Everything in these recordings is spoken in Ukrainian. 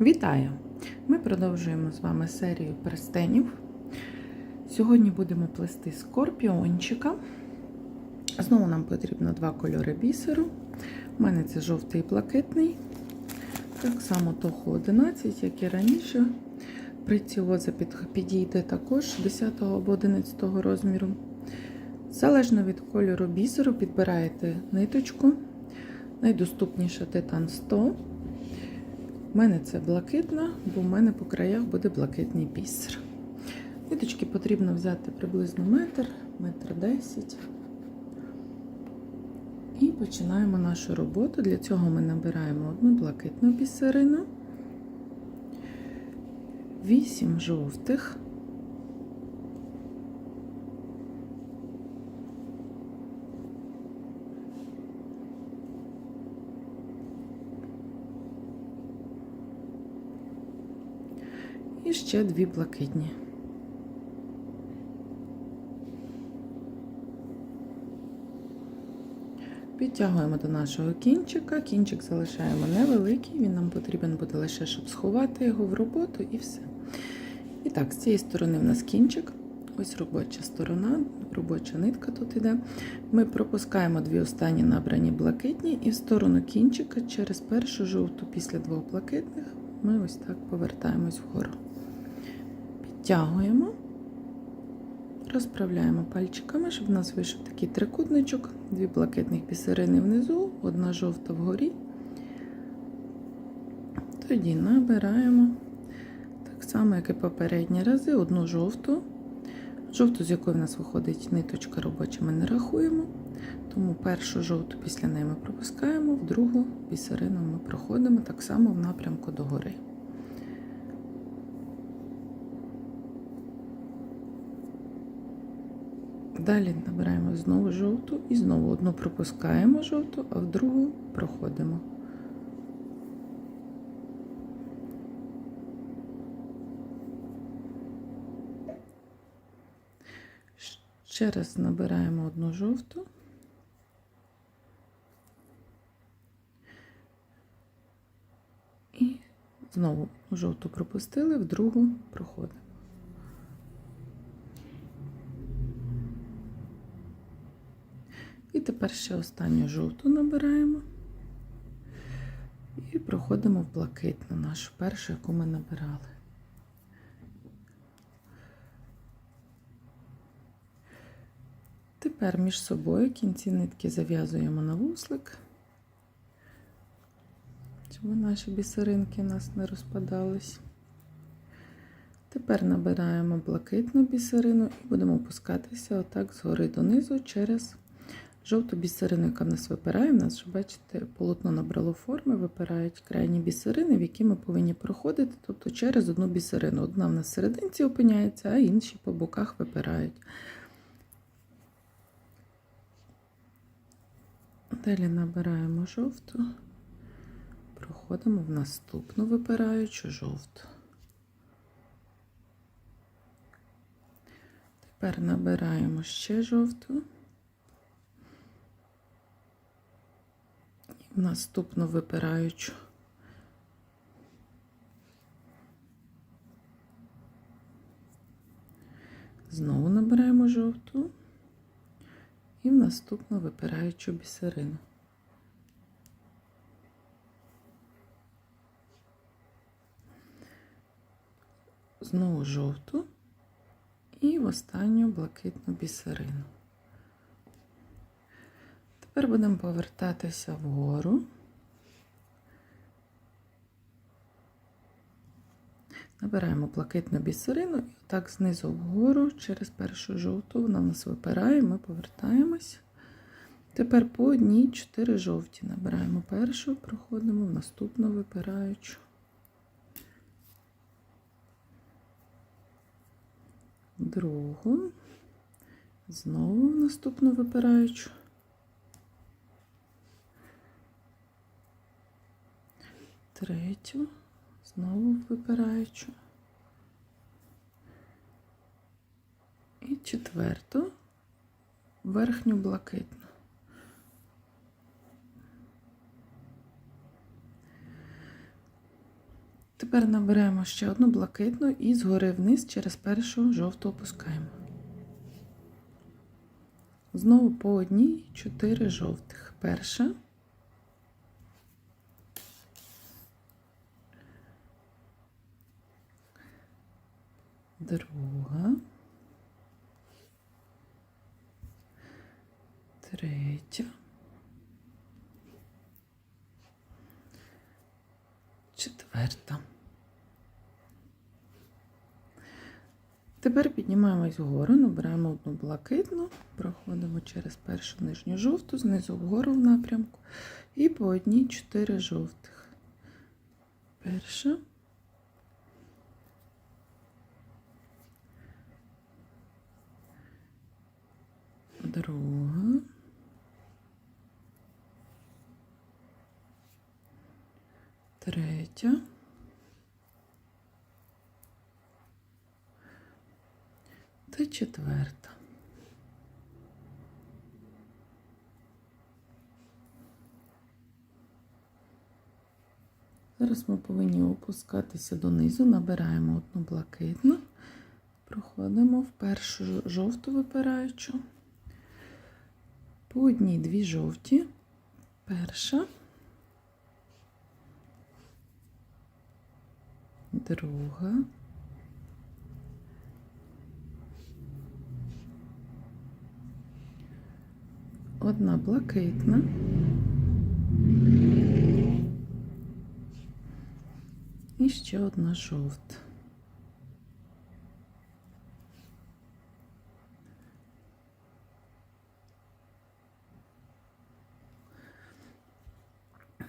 Вітаю! Ми продовжуємо з вами серію перстенів. Сьогодні будемо плести скорпіончика. Знову нам потрібно два кольори бісеру. У мене це жовтий і блакитний. Так само того 11, як і раніше. Приціоза підійде також 10 або 11 розміру. Залежно від кольору бісеру, підбираєте ниточку. Найдоступніша титан 100. У мене це блакитна, бо в мене по краях буде блакитний бісер. Ниточки потрібно взяти приблизно метр, метр десять. І починаємо нашу роботу. Для цього ми набираємо одну блакитну бісерину, вісім жовтих. І ще дві блакитні. Підтягуємо до нашого кінчика. Кінчик залишаємо невеликий, він нам потрібен буде лише, щоб сховати його в роботу і все. І так, з цієї сторони в нас кінчик. Ось робоча сторона, робоча нитка тут іде. Ми пропускаємо дві останні набрані блакитні, і в сторону кінчика через першу жовту після двох блакитних ми ось так повертаємось вгору. Підтягуємо, розправляємо пальчиками, щоб у нас вийшов такий трикутничок, дві блакитних бісерини внизу, одна жовта вгорі. Тоді набираємо так само, як і попередні рази, одну жовту. Жовту, з якої в нас виходить ниточка робоча, ми не рахуємо. Тому першу жовту після неї ми пропускаємо, в другу бісерину ми проходимо так само в напрямку догори. Далі набираємо знову жовту і знову одну пропускаємо жовту, а в другу проходимо. Ще раз набираємо одну жовту. І знову жовту пропустили, в другу проходимо. І тепер ще останню жовту набираємо і проходимо в блакитну нашу першу, яку ми набирали. Тепер між собою кінці нитки зав'язуємо на вуслик, щоб наші бісеринки у нас не розпадались. Тепер набираємо блакитну бісерину і будемо опускатися отак згори донизу через жовту бісерину, яка в нас випирає. У нас, бачите, полотно набрало форми, випирають крайні бісерини, в які ми повинні проходити, тобто через одну бісерину. Одна в нас серединці опиняється, а інші по боках випирають. Далі набираємо жовту, проходимо в наступну випираючу жовту. Тепер набираємо ще жовту. І в наступну випираючу. Знову набираємо жовту і в наступну випираючу бісерину. Знову жовту і в останню блакитну бісерину. Тепер будемо повертатися вгору. Набираємо блакитну бісерину і так знизу вгору через першу жовту вона в нас випирає, ми повертаємось. Тепер по одній 4 жовті набираємо першу, проходимо в наступну випираючу. Другу, знову в наступну випираючу. Третю, знову випираючу. І четверту верхню блакитну. Тепер набираємо ще одну блакитну і згори вниз через першу жовту опускаємо. Знову по одній 4 жовтих. Перша. Друга. Третя. Четверта. Тепер піднімаємось вгору, набираємо одну блакитну, проходимо через першу нижню жовту, знизу вгору в напрямку, і по одній 4 жовтих. Перша. Друга. Третя. Та четверта. Зараз ми повинні опускатися донизу, набираємо одну блакитну, проходимо в першу жовту випираючу, по одній дві жовті, перша, друга. Одна блакитна. І ще одна жовта.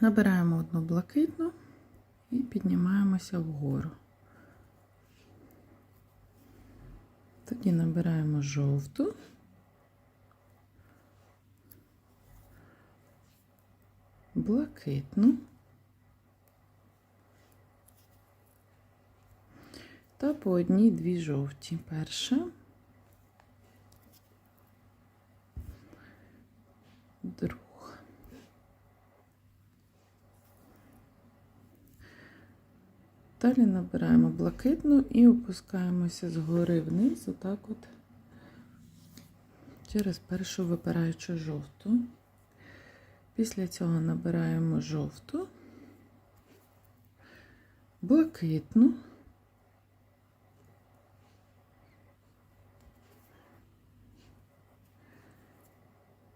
Набираємо одну блакитну і піднімаємося вгору. Тоді набираємо жовту. блакитну та по одній дві жовті. Перша, друга. Далі набираємо блакитну і опускаємося згори вниз, отак от через першу випираючу жовту. Після цього набираємо жовту, блакитну,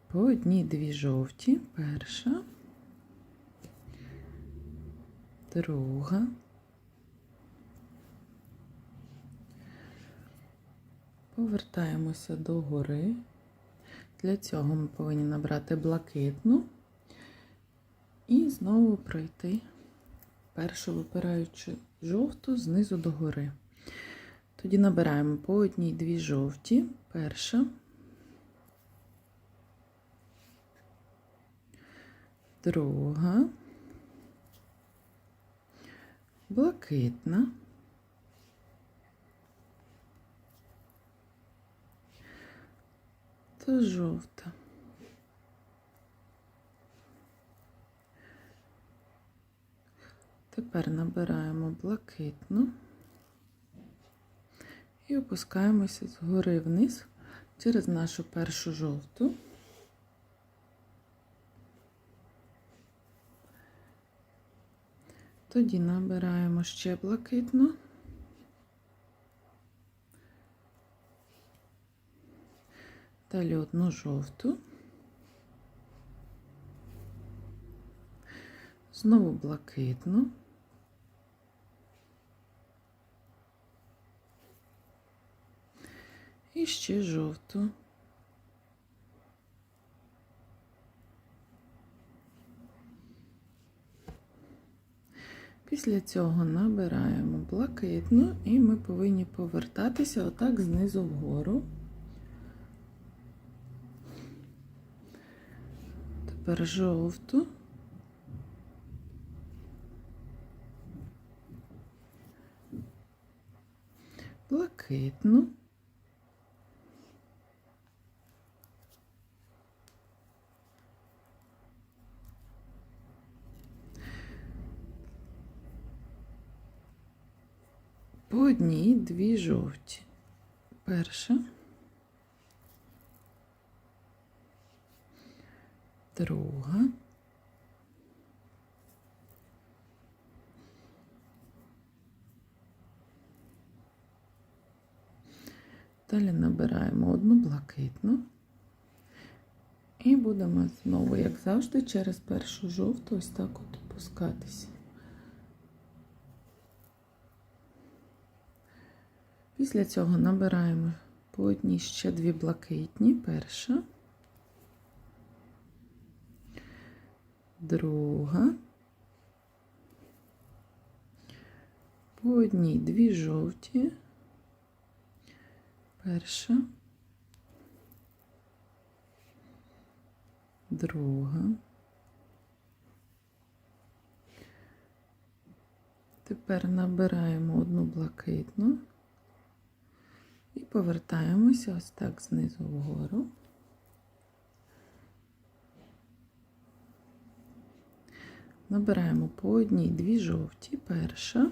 по одній дві жовті, перша, друга, повертаємося до гори. Для цього ми повинні набрати блакитну. І знову пройти першу випираючи жовту знизу до гори. Тоді набираємо по одній дві жовті, перша, друга, блакитна, та жовта. Тепер набираємо блакитну і опускаємося згори вниз через нашу першу жовту. Тоді набираємо ще блакитну. Далі одну жовту. Знову блакитну. І ще жовту. Після цього набираємо блакитну і ми повинні повертатися отак знизу вгору. Тепер жовту. Блакитну. По одній дві жовті. Перша. Друга. Далі набираємо одну блакитну. І будемо знову, як завжди, через першу жовту ось так от опускатися. Після цього набираємо по одній ще дві блакитні. Перша, друга, по одній дві жовті. Перша, друга. Тепер набираємо одну блакитну і повертаємося ось так знизу вгору. Набираємо по одній дві жовті, перша,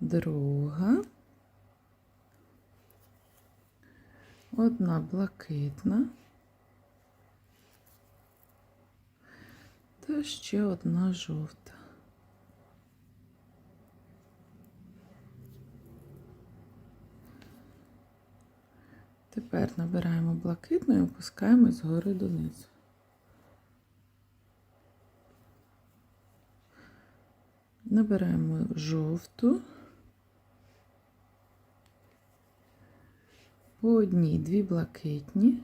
друга, одна блакитна та ще одна жовта. Тепер набираємо блакитну і опускаємо згори донизу. Набираємо жовту. По одній дві блакитні.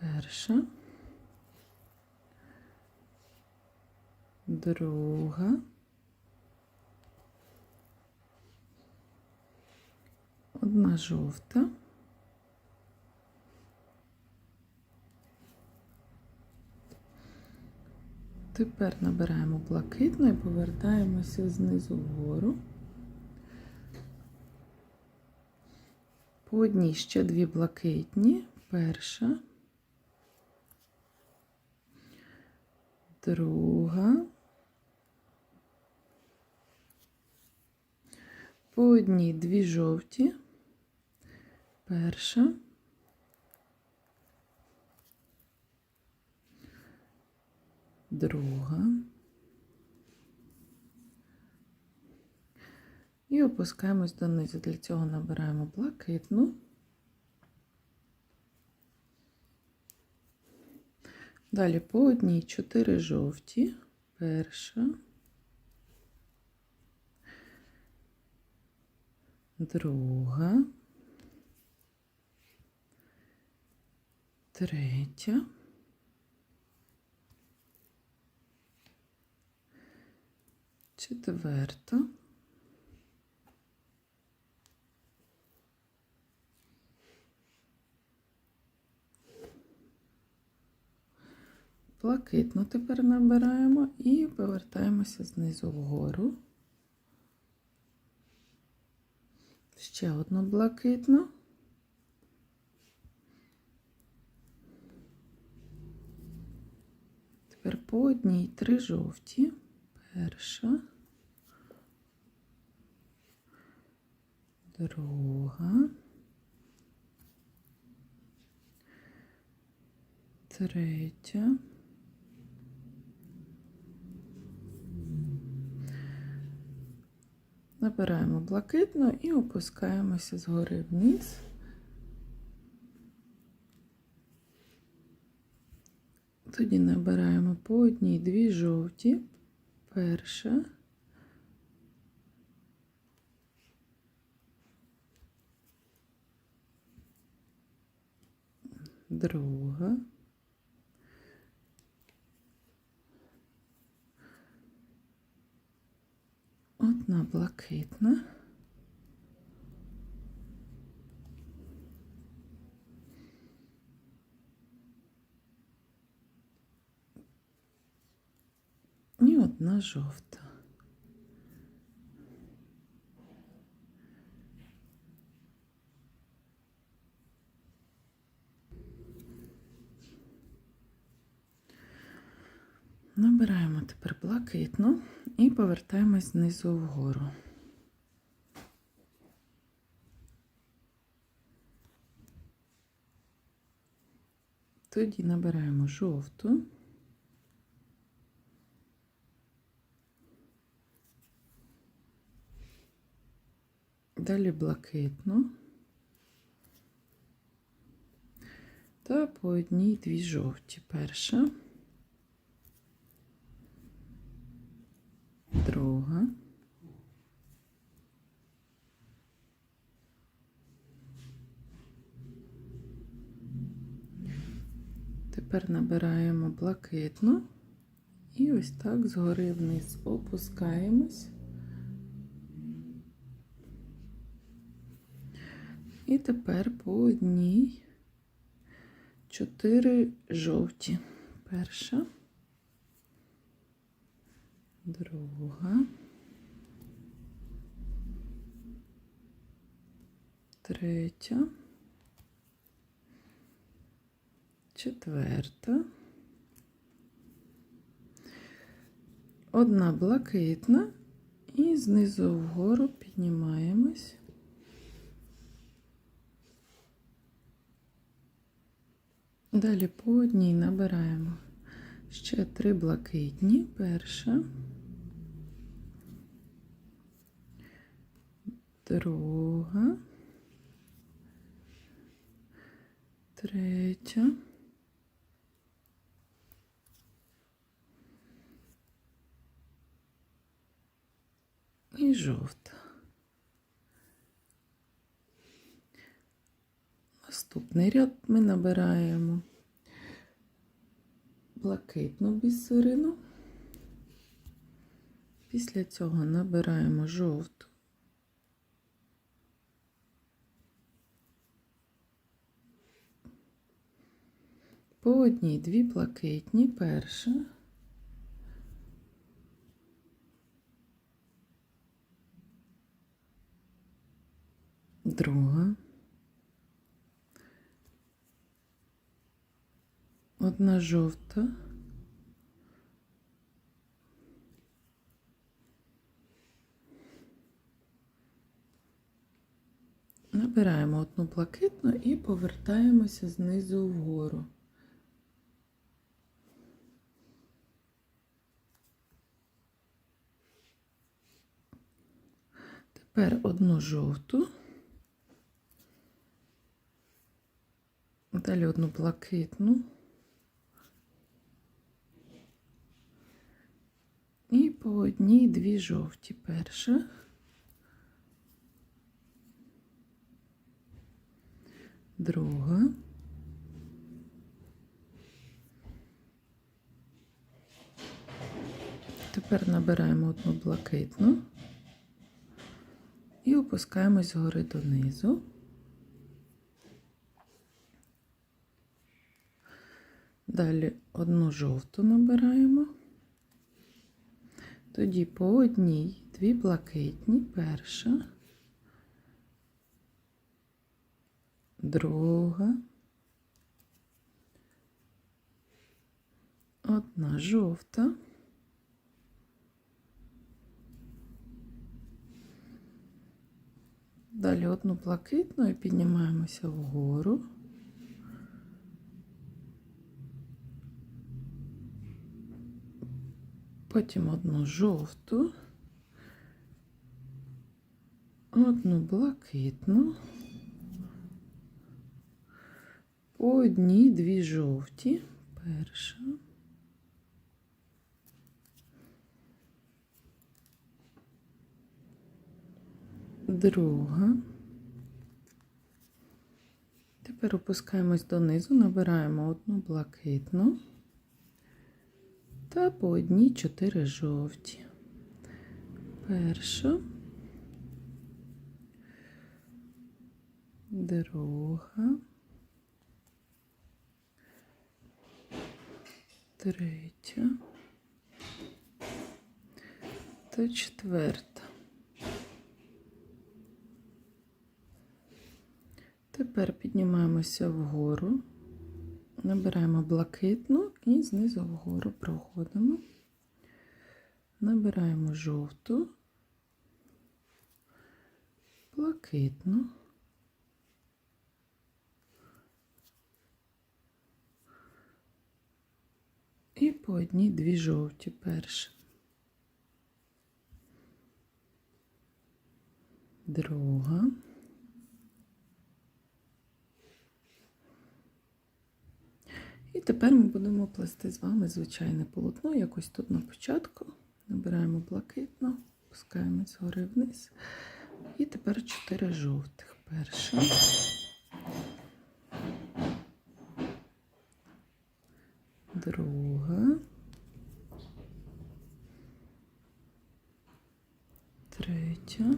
Перша. Друга. Одна жовта. Тепер набираємо блакитну і повертаємося знизу вгору. По одній ще дві блакитні. Перша, друга. По одній дві жовті. Перша. Друга. І опускаємось донизу. Для цього набираємо блакитну. Далі по одній чотири жовті. Перша. Друга. Третя. Четверта. Блакитну тепер набираємо і повертаємося знизу вгору. Ще одну блакитну. Тепер по одній три жовті. Перша, друга, третя. Набираємо блакитну і опускаємося згори вниз. Тоді набираємо по одній дві жовті. Перша. Друга. Одна блакитна. І одна жовта. Набираємо тепер блакитну і повертаємось знизу вгору. Тоді набираємо жовту. Далі блакитну. Та по одній дві жовті. Перша. Друга. Тепер набираємо блакитну і ось так згори вниз опускаємось. І тепер по одній. Чотири жовті. Перша, друга, третя, четверта, одна блакитна. І знизу вгору піднімаємось. Далі по одній набираємо ще три блакитні. Перша, друга, третя. І жовта. Наступний ряд ми набираємо блакитну бісерину. Після цього набираємо жовту. По одній дві блакитні, перша. Друга. Одна жовта. Набираємо одну блакитну і повертаємося знизу вгору. Тепер одну жовту. Далі одну блакитну. І по одній дві жовті. Перша. Друга. Тепер набираємо одну блакитну і опускаємось згори донизу. Далі одну жовту набираємо. Тоді по одній, дві блакитні, перша, друга, одна жовта, далі одну блакитну і піднімаємося вгору. Потім одну жовту, одну блакитну, по одній дві жовті, перша, друга. Тепер опускаємось донизу, набираємо одну блакитну та по одній чотири жовті. Перша, друга, третя та четверта. Тепер піднімаємося вгору. Набираємо блакитну і знизу вгору проходимо. Набираємо жовту, блакитну. І по одній дві жовті перше. Друга. І тепер ми будемо плести з вами звичайне полотно. Якось тут на початку. Набираємо блакитно, пускаємо згори вниз. І тепер чотири жовтих. Перша. Друга. Третя.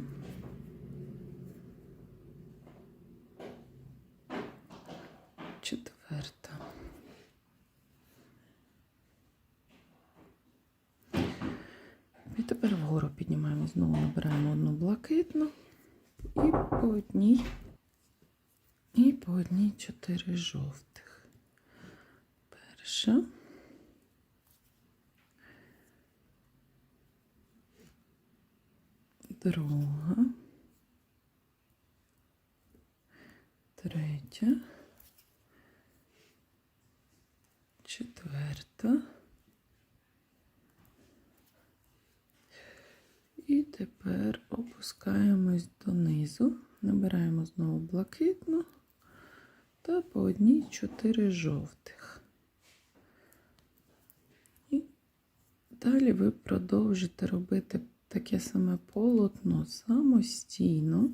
Четверта. І тепер вгору піднімаємо, одну блакитну і по одній, і по одній чотири жовтих. Перша. Друга. Третя. Четверта. І тепер опускаємось донизу, набираємо знову блакитну та по одній чотири жовтих. І далі ви продовжите робити таке саме полотно самостійно,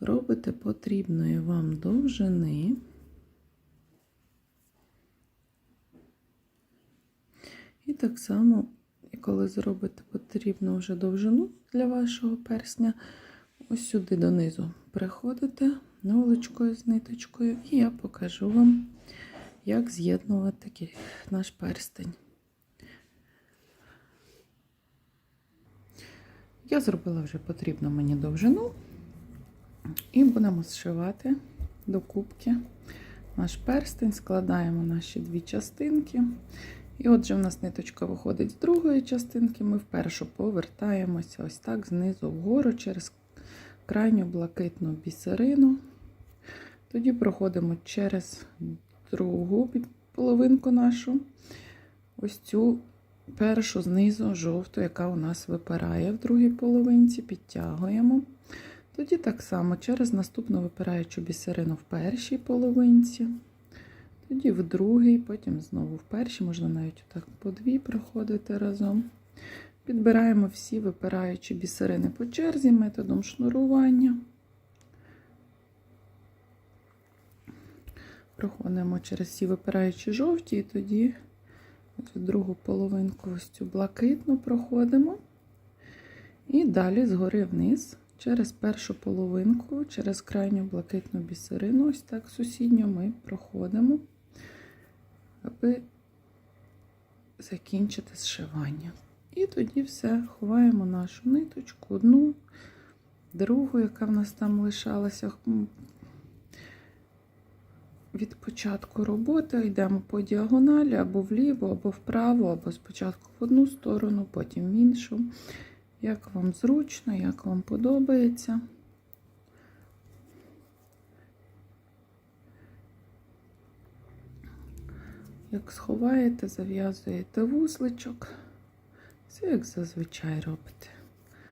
робите потрібної вам довжини. І так само коли зробите потрібну вже довжину для вашого персня, ось сюди донизу приходите невеличкою з ниточкою, і я покажу вам, як з'єднувати наш перстень. Я зробила вже потрібну мені довжину, і будемо зшивати до кубки наш перстень, складаємо наші дві частинки. І отже, в нас ниточка виходить з другої частинки, ми вперше повертаємося ось так знизу вгору через крайню блакитну бісерину. Тоді проходимо через другу половинку нашу, ось цю першу знизу жовту, яка у нас випирає в другій половинці, підтягуємо. Тоді так само через наступну випираючу бісерину в першій половинці. Тоді в другий, потім знову в перший, можна навіть так по дві проходити разом. Підбираємо всі випираючі бісерини по черзі методом шнурування. Проходимо через всі випираючі жовті, і тоді в другу половинку ось цю блакитну проходимо. І далі згори вниз, через першу половинку, через крайню блакитну бісерину, ось так сусідню ми проходимо аби закінчити зшивання. І тоді все, ховаємо нашу ниточку, одну, другу, яка в нас там лишалася. Від початку роботи йдемо по діагоналі або вліво, або вправо, або спочатку в одну сторону, потім в іншу. Як вам зручно, як вам подобається. Як сховаєте, зав'язуєте вузличок, все як зазвичай робите.